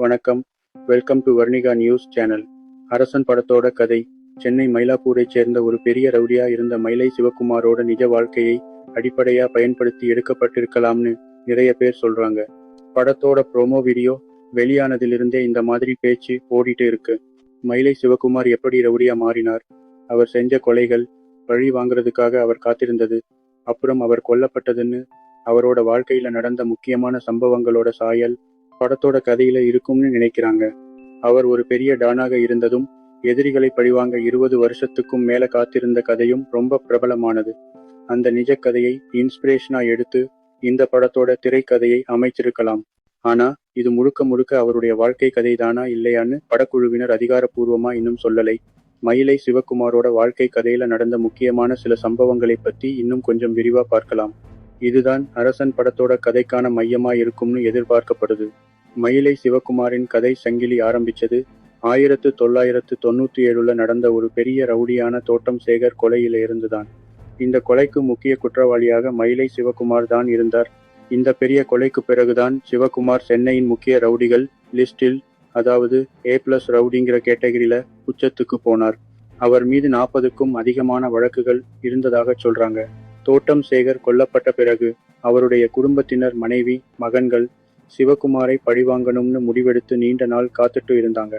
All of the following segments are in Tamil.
வணக்கம். Welcome to Varnika news channel Arasan படத்தோட கதை. சென்னை மயிலாப்பூரைச் சேர்ந்த ஒரு பெரிய ரவுடியா இருந்த மயிலை சிவகுமாரோட நிஜ வாழ்க்கையை அடிப்படையா பயன்படுத்தி எடுக்கப்பட்டிருக்கலாம்னு நிறைய பேர் சொல்றாங்க. படத்தோட ப்ரோமோ வீடியோ வெளியானதிலிருந்தே இந்த மாதிரி பேச்சு ஓடிட்டு இருக்கு. மயிலை சிவகுமார் எப்படி ரவுடியா மாறினார்? அவர் செஞ்ச கொலைகள் பழி வாங்குறதுக்காக அவர் காத்திருந்தது. அப்புறம் அவர் கொல்லப்பட்டதுன்னு அவரோட வாழ்க்கையில நடந்த முக்கியமான சம்பவங்களோட சாயல் படத்தோட கதையில இருக்கும்னு நினைக்கிறாங்க. அவர் ஒரு பெரிய டானாக இருந்ததும் எதிரிகளை பழிவாங்க இருபது வருஷத்துக்கும் மேல காத்திருந்த கதையும் ரொம்ப பிரபலமானது. அந்த நிஜ கதையை இன்ஸ்பிரேஷனா எடுத்து இந்த படத்தோட திரைக்கதையை அமைச்சிருக்கலாம். ஆனா இது முழுக்க முழுக்க அவருடைய வாழ்க்கை கதை தானா இல்லையான்னு படக்குழுவினர் அதிகாரப்பூர்வமா இன்னும் சொல்லலை. மயிலை சிவகுமாரோட வாழ்க்கை கதையில நடந்த முக்கியமான சில சம்பவங்களை பத்தி இன்னும் கொஞ்சம் விரிவா பார்க்கலாம். இதுதான் அரசன் படத்தோட கதைக்கான மையமா இருக்கும்னு எதிர்பார்க்கப்படுது. மயிலை சிவகுமாரின் கதை சங்கிலி ஆரம்பிச்சது ஆயிரத்து தொள்ளாயிரத்து தொண்ணூற்றி ஏழுல நடந்த ஒரு பெரிய ரவுடியான தோட்டம் சேகர் கொலையில இருந்துதான். இந்த கொலைக்கு முக்கிய குற்றவாளியாக மயிலை சிவகுமார் தான் இருந்தார். இந்த பெரிய கொலைக்கு பிறகுதான் சிவகுமார் சென்னையின் முக்கிய ரவுடிகள் லிஸ்டில் அதாவது ஏ பிளஸ் ரவுடிங்கிற கேட்டகரியில உச்சத்துக்கு போனார். அவர் மீது நாற்பதுக்கும் அதிகமான வழக்குகள் இருந்ததாக சொல்றாங்க. தோட்டம் சேகர் கொல்லப்பட்ட பிறகு அவருடைய குடும்பத்தினர் மனைவி மகன்கள் சிவகுமாரை பழிவாங்கணும்னு முடிவெடுத்து நீண்ட நாள் காத்துட்டு இருந்தாங்க.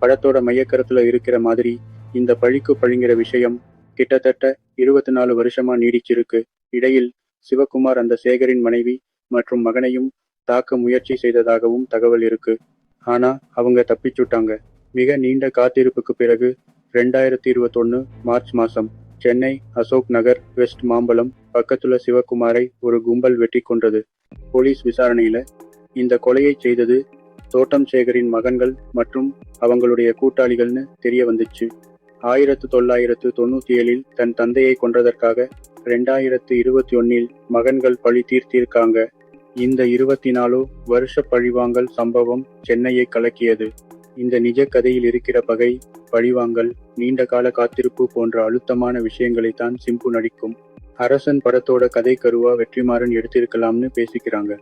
படத்தோட மையக்கருத்துல இருக்கிற மாதிரி இந்த பழிக்கு பழிங்கிற விஷயம் கிட்டத்தட்ட இருபத்தி நாலு வருஷமா நீடிச்சிருக்கு. இடையில் சிவகுமார் அந்த சேகரின் மனைவி மற்றும் மகனையும் தாக்க முயற்சி செய்ததாகவும் தகவல் இருக்கு. ஆனா அவங்க தப்பிச்சுட்டாங்க. மிக நீண்ட காத்திருப்புக்கு பிறகு ரெண்டாயிரத்தி இருபத்தொன்னு மார்ச் மாசம் சென்னை அசோக் நகர் வெஸ்ட் மாம்பலம் பக்கத்துல சிவகுமாரை ஒரு கும்பல் வெட்டி கொன்றது. போலீஸ் விசாரணையில இந்த கொலையை செய்தது தோட்டம் சேகரின் மகன்கள் மற்றும் அவங்களுடைய கூட்டாளிகள்னு தெரிய வந்துச்சு. ஆயிரத்து தொள்ளாயிரத்து தொண்ணூத்தி ஏழில் தன் தந்தையை கொன்றதற்காக ரெண்டாயிரத்து இருபத்தி ஒன்னில் மகன்கள் பழி தீர்த்திருக்காங்க. இந்த இருபத்தி நாலு வருஷ பழிவாங்கல் சம்பவம் சென்னையை கலக்கியது. இந்த நிஜ கதையில் இருக்கிற பகை பழிவாங்கல் நீண்ட கால காத்திருப்பு போன்ற அழுத்தமான விஷயங்களை தான் சிம்பு நடிக்கும். அரசன் படத்தோட கதை கருவா வெற்றிமாறன் எடுத்திருக்கலாம்னு பேசிக்கிறாங்க.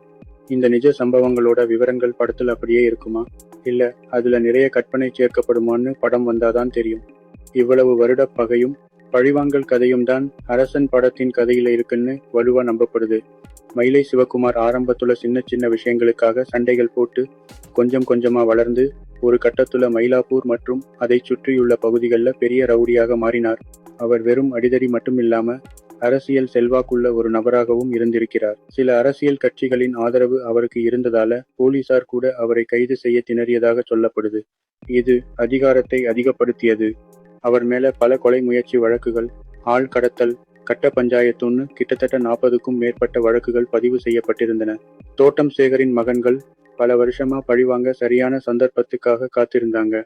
இந்த நிஜ சம்பவங்களோட விவரங்கள் படத்துல அப்படியே இருக்குமா? இல்ல அதுல நிறைய கற்பனை சேர்க்கப்படுமான்னு படம் வந்தாதான் தெரியும். இவ்வளவு வருட பகையும் பழிவாங்கல் கதையும் தான் அரசன் படத்தின் கதையில இருக்குன்னு வலுவா நம்பப்படுது. மயிலை சிவகுமார் ஆரம்பத்துல சின்ன சின்ன விஷயங்களுக்காக சண்டைகள் போட்டு கொஞ்சம் கொஞ்சமா வளர்ந்து ஒரு கட்டத்துல மயிலாப்பூர் மற்றும் அதை சுற்றியுள்ள பகுதிகளில் பெரிய ரவுடியாக மாறினார். அவர் வெறும் அடிதடி மட்டும் இல்லாம அரசியல் செல்வாக்குள்ள ஒரு நபராகவும் இருந்திருக்கிறார். சில அரசியல் கட்சிகளின் ஆதரவு அவருக்கு இருந்ததால போலீசார் கூட அவரை கைது செய்ய திணறியதாக சொல்லப்படுது. இது அதிகாரத்தை அதிகப்படுத்தியது. அவர் மேல பல கொலை முயற்சி வழக்குகள் ஆள் கடத்தல் கட்ட பஞ்சாயத்துன்னு கிட்டத்தட்ட நாற்பதுக்கும் மேற்பட்ட வழக்குகள் பதிவு செய்யப்பட்டிருந்தன. தோட்டம் சேகரின் மகன்கள் பல வருஷமா பழிவாங்க சரியான சந்தர்ப்பத்துக்காக காத்திருந்தாங்க.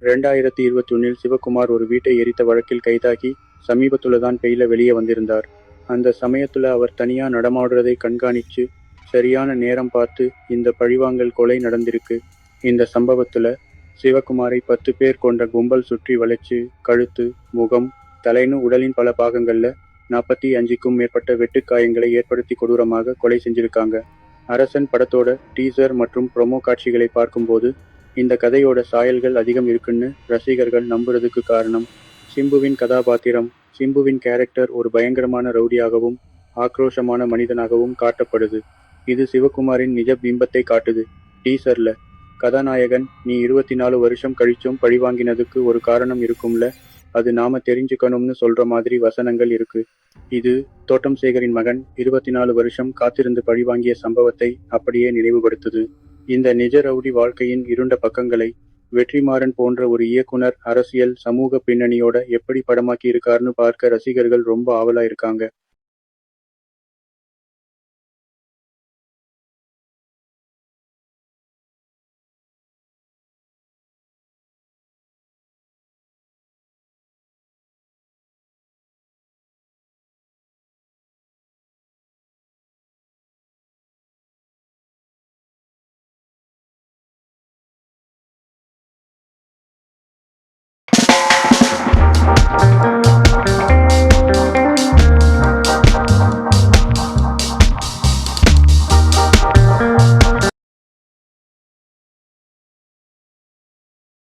ரெண்டாயிரத்தி இருபத்தி ஒன்னில் சிவகுமார் ஒரு வீட்டை எரித்த வழக்கில் கைதாகி சமீபத்துல தான் பெயில வெளியே வந்திருந்தார். அந்த சமயத்துல அவர் தனியா நடமாடுறதை கண்காணிச்சு சரியான நேரம் பார்த்து இந்த பழிவாங்கல் கொலை நடந்திருக்கு. இந்த சம்பவத்துல சிவகுமாரை பத்து பேர் கொண்ட கும்பல் சுற்றி வளைச்சு கழுத்து முகம் தலைன்னு உடலின் பல பாகங்கள்ல நாற்பத்தி அஞ்சுக்கும் மேற்பட்ட வெட்டுக்காயங்களை ஏற்படுத்தி கொடூரமாக கொலை செஞ்சிருக்காங்க. அரசன் படத்தோட டீசர் மற்றும் ப்ரொமோ காட்சிகளை பார்க்கும்போது இந்த கதையோட சாயல்கள் அதிகம் இருக்குன்னு ரசிகர்கள் நம்புறதுக்கு காரணம். சிம்புவின் கதாபாத்திரம். சிம்புவின் கேரக்டர் ஒரு பயங்கரமான ரவுடியாகவும் ஆக்ரோஷமான மனிதனாகவும் காட்டப்படுது. இது சிவகுமாரின் நிஜ பிம்பத்தை காட்டுது. டீசர்ல கதாநாயகன் நீ இருபத்தி நாலு வருஷம் கழிச்சும் பழிவாங்கினதுக்கு ஒரு காரணம் இருக்கும்ல? அது நாம தெரிஞ்சுக்கணும்னு சொல்ற மாதிரி வசனங்கள் இருக்கு. இது தோட்டம் சேகரின் மகன் இருபத்தி நாலு வருஷம் காத்திருந்து பழிவாங்கிய சம்பவத்தை அப்படியே நினைவுபடுத்துது. இந்த நிஜ ரவுடி வாழ்க்கையின் இருண்ட பக்கங்களை வெற்றிமாறன் போன்ற ஒரு இயக்குனர் அரசியல் சமூக பின்னணியோட எப்படி படமாக்கி இருக்காருன்னு பார்க்க ரசிகர்கள் ரொம்ப ஆவலா இருக்காங்க